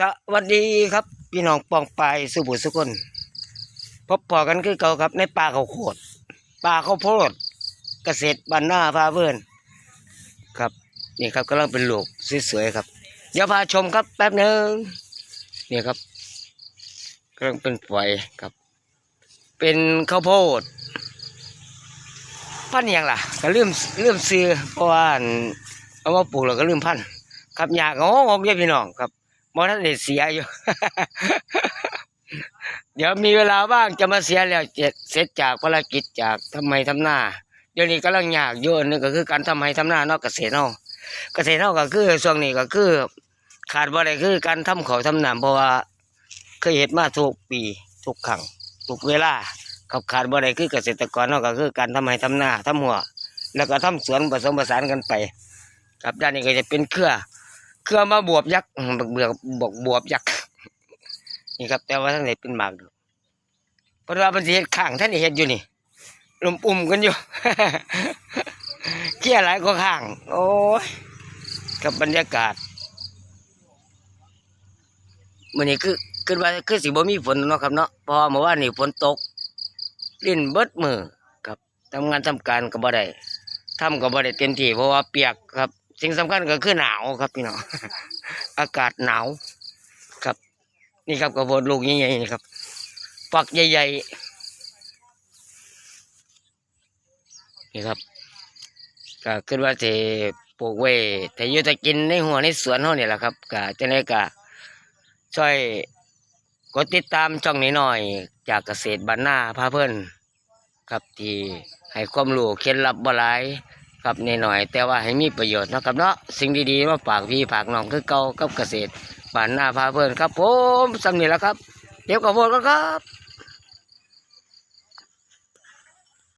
สวัสดีครับ พี่น้องปองปายสุบุสุคนพบปอกันคือเก่าครับ ในป่าเขาโคดป่าเขาโพดเกษตรบ้านหน้าพาเพื่อนครับนี่ครับกำลังเป็นลูกสวยๆครับเดี๋ยวพาชมครับแป๊บหนึ่งนี่ครับกำลังเป็นฝอยครับ เป็นข้าวโพดพันธุ์หยังล่ะ ก็ลืมลืมซื้อเพราะว่าเอามาปลูกแล้วก็ลืมพันครับอยากงงงเยพี่น้องครับ มอท่านได้เสียอยู่ เดี๋ยวมีเวลาว่างจะมาเสียแล้วเจ็ดเสร็จจากภารกิจจากทำไมทำหน้าเดี๋ยวนี้กำลังยากอยู่นนึงก็คือการทำไมทำหน้านอกเกษตรเนาะเกษตรเนาะก็คือช่วงนี้ก็คือ ขาดบ่ได้คือการทำเขาวทำน้ำเพราะว่าเคยเห็นมาทุกปีทุกครั้งทุกเวลาครับขาดบ่ได้คือเกษตรกรเนาะก็คือการทำไมทำหน้าทำหัว แล้วก็ทำสวนผสมผสานกันไป ครับด้านนี้ก็จะเป็นเครือ เครือมาบวบยักษ์บักเบือกบกบวบยักษ์นี่ครับ แต่ว่าท่านไหนเป็นหมากดอกเพราะว่าเป็นเห็ดข้างท่านเห็ดอยู่นี่ลมปุ่มกันอยู่เกี้ยหลายก็ข้าง โอ้ยกับบรรยากาศมื่อนี้คือคือว่าคือสิบ่มีฝนเนาะครับเนาะพราว่าเมื่อวานนี่ฝนตกลิ้นเบิดมือครับทำงานทำการก็บ่ได้ทำก็บ่ได้เต็มที่เพราะว่าเปียกครับ สิ่งสำคัญก็คือหนาวครับพี่น้องอากาศหนาวครับ นี่ครับกระโบดลูกใหญ่ๆนี่ครับฝักใหญ่ๆนี่ครับก็คิดว่าจะปลูกไว้แต่ยู่แต่กินในหัวในสวนเฮานี่แหละครับก็จะได้ก็ช่วยกดติดตามช่องนี้หน่อย จากเกษตรบ้านนาพาเพิ่อนครับที่ให้ความรู้เคล็ดลับบ่หลาย ครับนหน่อยแต่ว่าให้มีประโยชน์นะครับเนาะสิ่งดีๆมาฝากพี่ฝากน้องคือเก่ากับเกษตรบ้านนาพาเพื่อนครับผมสำนีแล้วครับเดี๋ยวกับโบนกันครับ